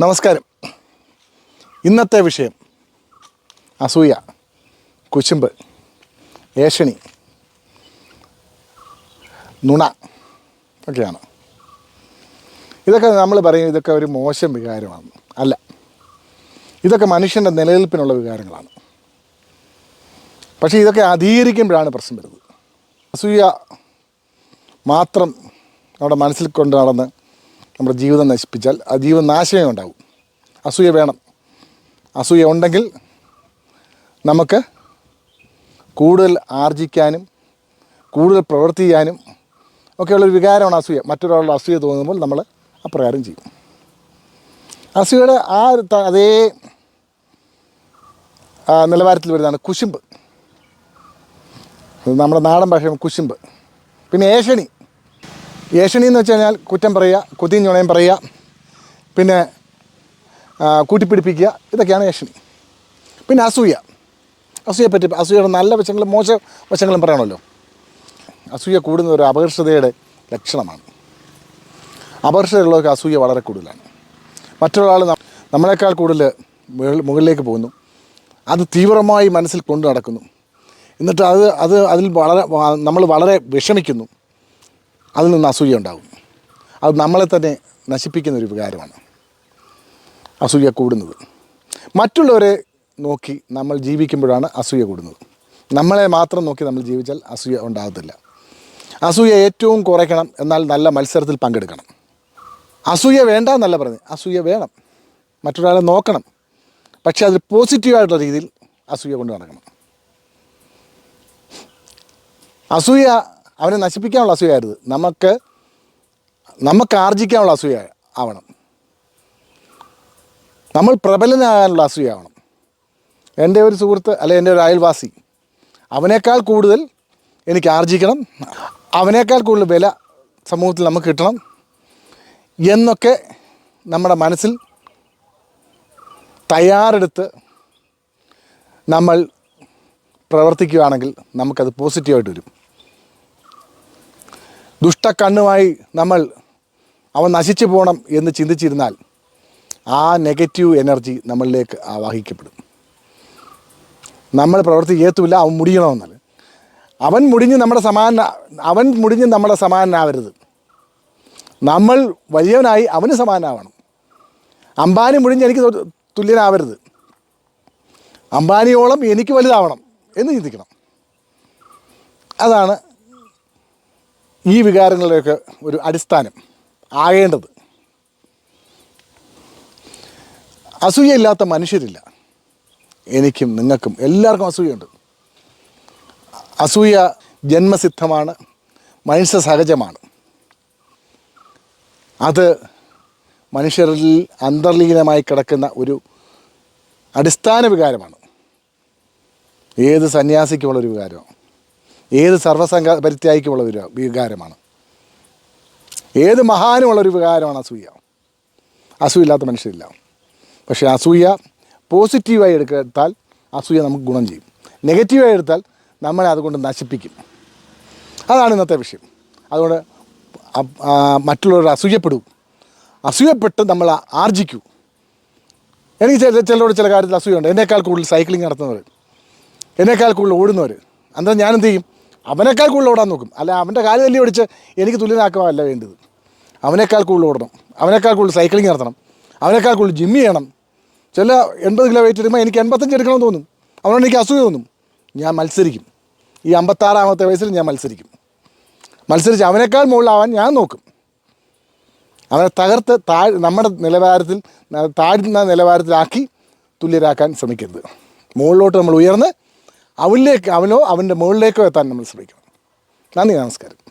നമസ്കാരം. ഇന്നത്തെ വിഷയം അസൂയ കുശുമ്പ് ഏഷണി നുണ ഒക്കെയാണ്. ഇതൊക്കെ നമ്മൾ പറയും ഇതൊക്കെ ഒരു മോശം വികാരമാണ്. അല്ല ഇതൊക്കെ മനുഷ്യന്റെ നിലനിൽപ്പിനുള്ള വികാരങ്ങളാണ്. പക്ഷേ ഇതൊക്കെ അധീകരിക്കുമ്പോഴാണ് പ്രശ്നം വരുന്നത്. അസൂയ മാത്രം നമ്മുടെ മനസ്സിൽ കൊണ്ട് നടന്ന് നമ്മുടെ ജീവിതം നശിപ്പിച്ചാൽ ആ ജീവൻ നാശമേ ഉണ്ടാവും. അസൂയ വേണം. അസൂയ ഉണ്ടെങ്കിൽ നമുക്ക് കൂടുതൽ ആർജിക്കാനും കൂടുതൽ പ്രവൃത്തി ചെയ്യാനും ഒക്കെയുള്ളൊരു വികാരമാണ് അസൂയ. മറ്റൊരാളുടെ അസൂയ തോന്നുമ്പോൾ നമ്മൾ അപ്രകാരം ചെയ്യും. അസൂയയുടെ ആ അതേ നിലവാരത്തിൽ വരുന്നതാണ് കുശുമ്പ്. നമ്മുടെ നാടൻ ഭാഷ കുശുമ്പ്. പിന്നെ ഏഷണി. ഏഷണി എന്ന് വെച്ച് കഴിഞ്ഞാൽ കുറ്റം പറയുക കൊതിയും ചുണയും പറയുക പിന്നെ കൂട്ടിപ്പിടിപ്പിക്കുക ഇതൊക്കെയാണ് ഏഷണി പിന്നെ അസൂയ. അസൂയ പറ്റി അസൂയയുടെ നല്ല വശങ്ങളും മോശ വശങ്ങളും പറയണമല്ലോ അസൂയ കൂടുന്ന ഒരു അപകർഷതയുടെ ലക്ഷണമാണ്. അപകർഷതയുള്ളവർക്ക് അസൂയ വളരെ കൂടുതലാണ്. മറ്റൊരാൾ നമ്മളെക്കാൾ കൂടുതൽ മുകളിലേക്ക് പോകുന്നു. അത് തീവ്രമായി മനസ്സിൽ കൊണ്ടു നടക്കുന്നു. എന്നിട്ട് അത് അത് അതിൽ വളരെ നമ്മൾ വളരെ വിഷമിക്കുന്നു. അതിൽ നിന്ന് അസൂയ ഉണ്ടാകും. അത് നമ്മളെ തന്നെ നശിപ്പിക്കുന്ന ഒരു വികാരമാണ്. അസൂയ കൂടുന്നത്. മറ്റുള്ളവരെ നോക്കി നമ്മൾ ജീവിക്കുമ്പോഴാണ് അസൂയ കൂടുന്നത്. നമ്മളെ മാത്രം നോക്കി നമ്മൾ ജീവിച്ചാൽ അസൂയ ഉണ്ടാകത്തില്ല. അസൂയ ഏറ്റവും കുറയ്ക്കണം എന്നാൽ നല്ല മത്സരത്തിൽ പങ്കെടുക്കണം. അസൂയ വേണ്ട എന്നല്ല പറഞ്ഞ് അസൂയ വേണം. മറ്റൊരാളെ നോക്കണം. പക്ഷേ അതിൽ പോസിറ്റീവായിട്ടുള്ള രീതിയിൽ അസൂയ കൊണ്ട് നടക്കണം. അസൂയ അവനെ നശിപ്പിക്കാനുള്ള അസൂയായിരുന്നു നമുക്ക് നമുക്ക് ആർജിക്കാനുള്ള അസൂയ ആവണം. നമ്മൾ പ്രബലനാകാനുള്ള അസൂയ ആവണം. എന്റെ ഒരു സുഹൃത്ത് അല്ലെ എന്റെ ഒരു അയൽവാസി അവനേക്കാൾ കൂടുതൽ എനിക്ക് ആർജിക്കണം. അവനേക്കാൾ കൂടുതൽ വില സമൂഹത്തിൽ നമുക്ക് കിട്ടണം എന്നൊക്കെ നമ്മുടെ മനസ്സിൽ തയ്യാറെടുത്ത് നമ്മൾ പ്രവർത്തിക്കുകയാണെങ്കിൽ നമുക്കത് പോസിറ്റീവായിട്ട് വരും. ദുഷ്ടക്കണ്ണുമായി നമ്മൾ അവൻ നശിച്ചു പോകണം എന്ന് ചിന്തിച്ചിരുന്നാൽ ആ നെഗറ്റീവ് എനർജി നമ്മളിലേക്ക് ആവാഹിക്കപ്പെടും. നമ്മൾ പ്രവൃത്തി ചെയ്യത്തുമില്ല അവൻ മുടിയണമെന്നാൽ അവൻ മുടിഞ്ഞ് നമ്മുടെ സമാന അവൻ മുടിഞ്ഞ് നമ്മുടെ സമാനനാവരുത്. നമ്മൾ വലിയവനായി അവന് സമാനാവണം അംബാനി മുടിഞ്ഞ് എനിക്ക് തുല്യനാവരുത്. അംബാനിയോളം എനിക്ക് വലുതാവണം എന്ന് ചിന്തിക്കണം. അതാണ് ഈ വികാരങ്ങളുടെയൊക്കെ ഒരു അടിസ്ഥാനം ആകേണ്ടത്. അസൂയയില്ലാത്ത മനുഷ്യരില്ല. എനിക്കും നിങ്ങൾക്കും എല്ലാവർക്കും അസൂയുണ്ട് അസൂയ ജന്മസിദ്ധമാണ് മനുഷ്യ സഹജമാണ് അത് മനുഷ്യരിൽ അന്തർലീനമായി കിടക്കുന്ന ഒരു അടിസ്ഥാന വികാരമാണ്. ഏത് സന്യാസിക്കുമുള്ളൊരു വികാരമാണ്. ഏത് സർവസംഘ പരിത്യാഗിക്കുമുള്ള ഒരു വികാരമാണ്. ഏത് മഹാനുമുള്ളൊരു വികാരമാണ് അസൂയ. അസൂയില്ലാത്ത മനുഷ്യരില്ല. പക്ഷേ അസൂയ പോസിറ്റീവായി എടുത്താൽ അസൂയ നമുക്ക് ഗുണം ചെയ്യും. നെഗറ്റീവായി എടുത്താൽ നമ്മളെ അതുകൊണ്ട് നശിപ്പിക്കും. അതാണ് ഇന്നത്തെ വിഷയം. അതുകൊണ്ട് മറ്റുള്ളവർ അസൂയപ്പെടൂ. അസൂയപ്പെട്ട് നമ്മൾ ആർജിക്കൂ. എനിക്ക് ചില ചിലരോട് ചില കാര്യത്തിൽ അസൂയുണ്ട്. എന്നേക്കാൾ കൂടുതൽ സൈക്ലിംഗ് നടത്തുന്നവർ എന്നേക്കാൾ കൂടുതൽ ഓടുന്നവർ അന്നേരം ഞാനെന്ത് ചെയ്യും? അവനേക്കാൾ കൂടുതൽ ഓടാൻ നോക്കും. അല്ല അവന്റെ കാൽ തല്ലി ഓടിച്ച് എനിക്ക് തുല്യനാക്കുകയല്ല വേണ്ടത്. അവനേക്കാൾ കൂടുതൽ ഓടണം. അവനേക്കാൾ കൂടുതൽ സൈക്ലിംഗ് നടത്തണം. അവനേക്കാൾ കൂടുതൽ ജിമ്മ് ചെയ്യണം. ചില എൺപത് കിലോ വെയിറ്റ് എടുക്കുമ്പോൾ എനിക്ക് എൺപത്തഞ്ച് എടുക്കണമെന്ന് തോന്നും. അവനോട് എനിക്ക് അസൂയ തോന്നും. ഞാൻ മത്സരിക്കും. ഈ അമ്പത്താറാമത്തെ വയസ്സിൽ ഞാൻ മത്സരിക്കും. മത്സരിച്ച് അവനേക്കാൾ മുകളിലാവാൻ ഞാൻ നോക്കും. അവനെ തകർത്ത് താഴ് നമ്മുടെ നിലവാരത്തിൽ താഴ്ന്ന നിലവാരത്തിലാക്കി തുല്യരാക്കാൻ ശ്രമിക്കരുത്. മുകളിലോട്ട് നമ്മൾ ഉയർന്ന് അവനിലേക്ക് അവനോ അവന്റെ മുകളിലേക്കോ എത്താൻ നമ്മൾ ശ്രമിക്കണം. നന്ദി നമസ്കാരം.